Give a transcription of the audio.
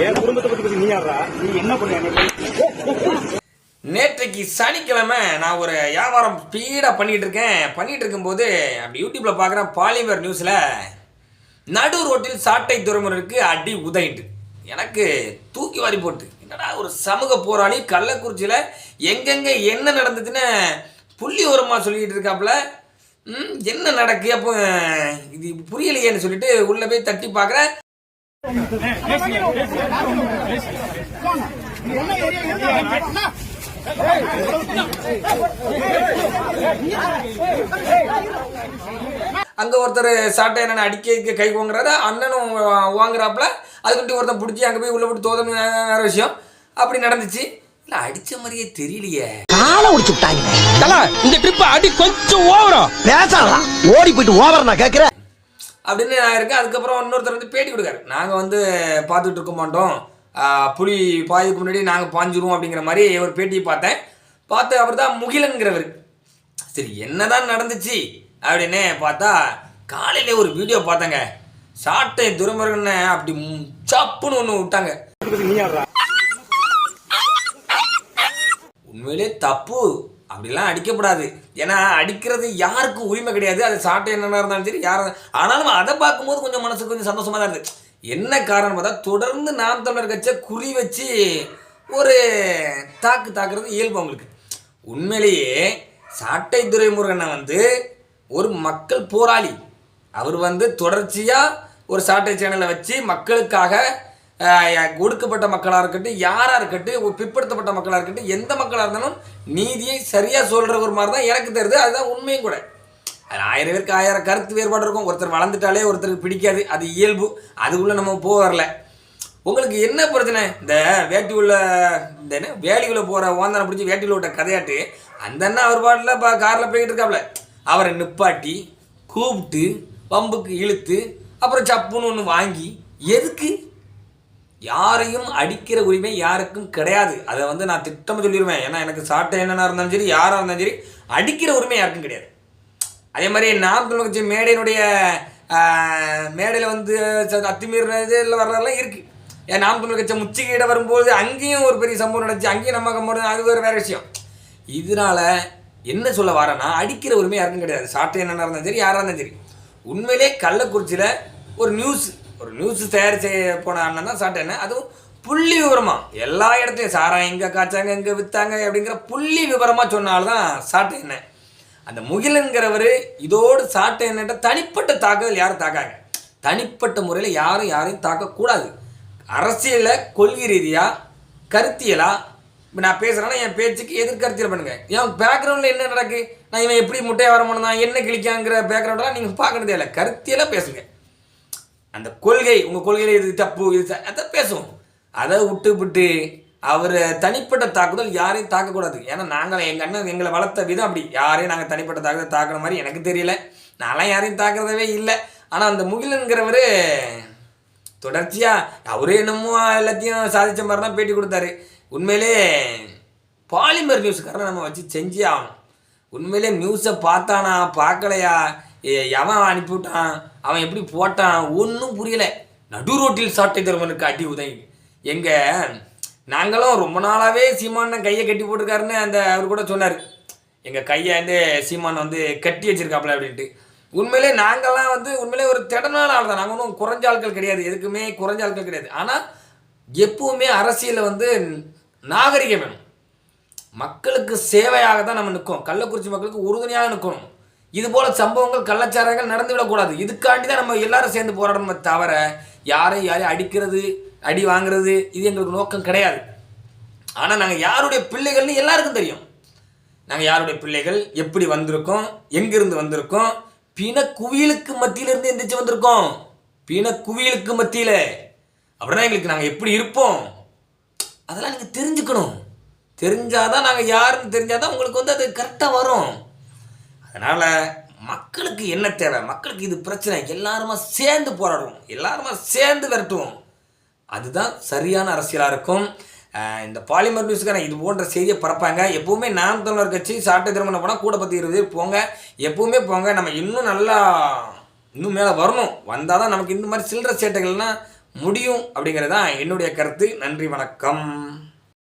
என் குடும்பத்தை பத்தி பத்தி நீ யாரா நீ என்ன பண்ண நேற்றைக்கு சனிக்கிழமை நான் ஒரு வியாபாரம் ஸ்பீடாக பண்ணிகிட்டு இருக்கேன் பண்ணிகிட்டு இருக்கும்போது அப்படி யூடியூப்பில் பார்க்குறேன் பாலிமர் நியூஸில் நடு ரோட்டில் சாட்டை துறைமுறைக்கு அடி உதயிட்டு எனக்கு தூக்கி வாரி போட்டு. என்னடா ஒரு சமூக போராளி கள்ளக்குறிச்சியில் எங்கெங்கே என்ன நடந்ததுன்னு புள்ளி உரமாக சொல்லிக்கிட்டு இருக்காப்புல. என்ன நடக்கு? அப்போ இது புரியலையேன்னு சொல்லிட்டு உள்ளே போய் தட்டி பார்க்குறேன் அங்க ஒருத்தர் சாட்டை என்ன அடிக்க கை வாங்குறாரு. அண்ணனும் வாங்குறாப்புல. அதுக்கிட்ட ஒருத்தன் பிடிச்சி அங்க போய் உள்ள போட்டு தோதன்னு வேற விஷயம். அப்படி நடந்துச்சு. இல்ல அடிச்ச மாதிரியே தெரியலையே. காலை உடிச்சு விட்டாங்க. தல இந்த ட்ரிப் அடி கொஞ்சம் ஓவரம் பேசலாம் ஓடி போயிட்டு ஓவர் நான் கேக்குறேன். அப்படின்னு நான் இருக்கேன். அதுக்கப்புறம் இன்னொருத்தர் வந்து பேட்டி கொடுக்காரு. நாங்கள் வந்து பார்த்துட்டு இருக்க மாட்டோம். புலி பாயுக்கு முன்னாடி நாங்கள் பாஞ்சிருவோம் அப்படிங்கிற மாதிரி ஒரு பேட்டியை பார்த்தேன். பார்த்து அவர் தான் முகிலன்கிறவர். சரி என்னதான் நடந்துச்சு அப்படின்னு பார்த்தா காலையில ஒரு வீடியோ பார்த்தேங்க. சாட்டை துரைமுருகனை அப்படி சப்புன்னு ஒன்று விட்டாங்க பத்தி நீ யாரா உண்மையிலே தப்பு. அப்படிலாம் அடிக்கப்படாது. ஏன்னா அடிக்கிறது யாருக்கும் உரிமை கிடையாது. அது சாட்டை என்னென்ன இருந்தாலும் சரி யாரும் ஆனாலும் அதை பார்க்கும்போது கொஞ்சம் மனசுக்கு கொஞ்சம் சந்தோஷமாக தான் இருக்குது என்ன காரணம் பார்த்தா தொடர்ந்து நாம் தமிழர் கட்சியை குறி வச்சு ஒரு தாக்கு தாக்குறது இயல்பு அவங்களுக்கு. உண்மையிலேயே சாட்டை துரைமுருகனை வந்து ஒரு மக்கள் போராளி. அவர் வந்து தொடர்ச்சியாக ஒரு சாட்டை சேனலை வச்சு மக்களுக்காக ஒடுக்கப்பட்ட மக்களாக இருக்கட்டும் யாராக இருக்கட்டும் பிற்படுத்தப்பட்ட மக்களாக இருக்கட்டும் எந்த மக்களாக இருந்தாலும் நீதியை சரியாக சொல்கிற ஒரு மாதிரி தான் எனக்கு தெரியுது. அதுதான் உண்மையும் கூட. அது ஆயிரம் பேருக்கு ஆயிரம் கருத்து வேறுபாடு இருக்கும். ஒருத்தர் வளர்ந்துட்டாலே ஒருத்தருக்கு பிடிக்காது. அது இயல்பு. அதுக்குள்ளே நம்ம போக வரல. உங்களுக்கு என்ன பிரச்சனை? இந்த வேட்டி உள்ள இந்த என்ன வேலிக்குள்ளே போகிற ஓந்தனை பிடிச்சி வேட்டியில் விட்ட கதையாட்டு அந்த அண்ணன் அவர் பாட்டில் இப்போ காரில் போய்கிட்டு இருக்காப்ல. அவரை நிப்பாட்டி கூப்பிட்டு பம்புக்கு இழுத்து அப்புறம் சப்புன்னு ஒன்று வாங்கி எதுக்கு? யாரையும் அடிக்கிற உரிமை யாருக்கும் கிடையாது. அதை வந்து நான் திட்டமாக சொல்லிடுவேன் ஏன்னா எனக்கு சாட்டை என்னென்ன இருந்தாலும் சரி யாராக இருந்தாலும் சரி அடிக்கிற உரிமை யாருக்கும் கிடையாது. அதே மாதிரி நாம் தமிழ் கட்சி மேடையினுடைய மேடையில் வந்து ச- அத்துமீறினது இல்லை வர்றதெல்லாம் இருக்குது ஏன் நாம் தமிழ் கட்சி வரும்போது அங்கேயும் ஒரு பெரிய சம்பவம் நடந்துச்சு. அங்கேயும் நம்ம கம்பெனி அது ஒரு வேற விஷயம். இதனால என்ன சொல்ல வரேன்னா அடிக்கிற உரிமை யாருக்கும் கிடையாது. சாட்டை என்ன இருந்தாலும் சரி யாராக இருந்தாலும் சரி. உண்மையிலே கள்ளக்குறிச்சியில் ஒரு நியூஸ் ஒரு நியூஸ் தயார் செய்ய போன அண்ணன் தான் சாட்டை என்ன அதுவும் புள்ளி விவரமாக எல்லா இடத்துலையும் சாரா எங்கே காய்ச்சாங்க எங்கே விற்றாங்க அப்படிங்கிற புள்ளி விவரமாக சொன்னால்தான் சாட்டை என்ன அந்த முகிலன்கிறவர் இதோடு சாட்டை என்னட்ட தனிப்பட்ட தாக்குதல் யாரும் தாக்காங்க. தனிப்பட்ட முறையில் யாரும் யாரையும் தாக்கக்கூடாது. அரசியலில் கொள்கை ரீதியாக கருத்தியலாக இப்போ நான் பேசுகிறேன்னா என் பேச்சுக்கு எதிர்கருத்தியல் பண்ணுங்கள் என் பேக்ரவுண்டில் என்ன நடக்கு? நான் இவன் எப்படி முட்டையை வர முடியும் என்ன கிழிக்காங்கிற பேக்ரவுண்டெலாம் நீங்கள் பார்க்கறதே இல்லை. கருத்தியலாக பேசுங்கள் அந்த கொள்கை உங்கள் கொள்கையில் இது தப்பு இது அதை பேசுவோம். அதை விட்டு விட்டு அவர் தனிப்பட்ட தாக்குதல் யாரையும் தாக்கக்கூடாது. ஏன்னா நாங்கள் எங்கள் அண்ணன் எங்களை வளர்த்த விதம் அப்படி. யாரையும் நாங்கள் தனிப்பட்ட தாக்குதல் தாக்குற மாதிரி எனக்கு தெரியல. நான்லாம் யாரையும் தாக்குறதவே இல்லை. ஆனால் அந்த முகிலன்கிறவர் தொடர்ச்சியாக அவரே என்னமோ எல்லாத்தையும் சாதிச்ச மாதிரி தான் பேட்டி கொடுத்தாரு. உண்மையிலே பாலிமர் நியூஸ்காரனை நம்ம வச்சு செஞ்சே ஆகணும். உண்மையிலே நியூஸை பார்த்தானா பார்க்கலையா? எவன் அனுப்பிவிட்டான்? அவன் எப்படி போட்டான்? ஒன்றும் புரியலை. நடு ரோட்டில் சாட்டை தருமனுக்கு அடி உதவி எங்கள் நாங்களும் ரொம்ப நாளாகவே சீமான் கையை கட்டி போட்டிருக்காருன்னு அந்த அவர் கூட சொன்னார். எங்கள் கையை வந்து சீமான் வந்து கட்டி வச்சிருக்காப்புல அப்படின்ட்டு. உண்மையிலே நாங்கள்லாம் வந்து உண்மையிலே ஒரு திடனான ஆள் தான். நாங்கள் ஒன்றும் குறைஞ்ச ஆட்கள் கிடையாது. எதுக்குமே குறைஞ்ச ஆட்கள் கிடையாது. ஆனால் எப்பவுமே அரசியலில் வந்து நாகரிகம் வேணும். மக்களுக்கு சேவையாக தான் நம்ம நிற்கும் கள்ளக்குறிச்சி மக்களுக்கு உறுதுணையாக நிற்கணும் இது போல சம்பவங்கள் கள்ளச்சாரங்கள் நடந்து விடக்கூடாது இதுக்காண்டி தான் நம்ம எல்லாரும் சேர்ந்து போராடணுமே தவிர யாரையும் யாரையும் அடிக்கிறது அடி வாங்குறது இது எங்களுக்கு நோக்கம் கிடையாது. ஆனால் நாங்கள் யாருடைய பிள்ளைகள்னு எல்லாருக்கும் தெரியும். நாங்கள் யாருடைய பிள்ளைகள் எப்படி வந்திருக்கோம் எங்கிருந்து வந்திருக்கோம் பிண குவியலுக்கு மத்தியிலிருந்து எந்திரிச்சு வந்திருக்கோம். பிண குவியலுக்கு மத்தியில். அப்படின்னா எங்களுக்கு நாங்கள் எப்படி இருப்போம்? அதெல்லாம் நீங்கள் தெரிஞ்சுக்கணும். தெரிஞ்சாதான் நாங்கள் யாருன்னு தெரிஞ்சாதான் உங்களுக்கு வந்து அது கரெக்டாக வரும். அதனால் மக்களுக்கு என்ன தேவை? மக்களுக்கு இது பிரச்சனை. எல்லாருமா சேர்ந்து போராடுவோம் எல்லாருமா சேர்ந்து விரட்டுவோம். அதுதான் சரியான அரசியலாக இருக்கும். இந்த பாலிமர் நியூஸ்க்கான இது போன்ற செய்தியை பரப்பாங்க. எப்பவுமே நாம் தமிழர் கட்சி சாட்டை திருமணம் போனால் கூட பற்றி இருபது போங்க. எப்பவுமே போங்க. நம்ம இன்னும் நல்லா இன்னும் மேலே வரணும். வந்தால் தான் நமக்கு இந்த மாதிரி சில்லற சேட்டைகள்லாம் முடியும் அப்படிங்கிறது தான் என்னுடைய கருத்து. நன்றி வணக்கம்.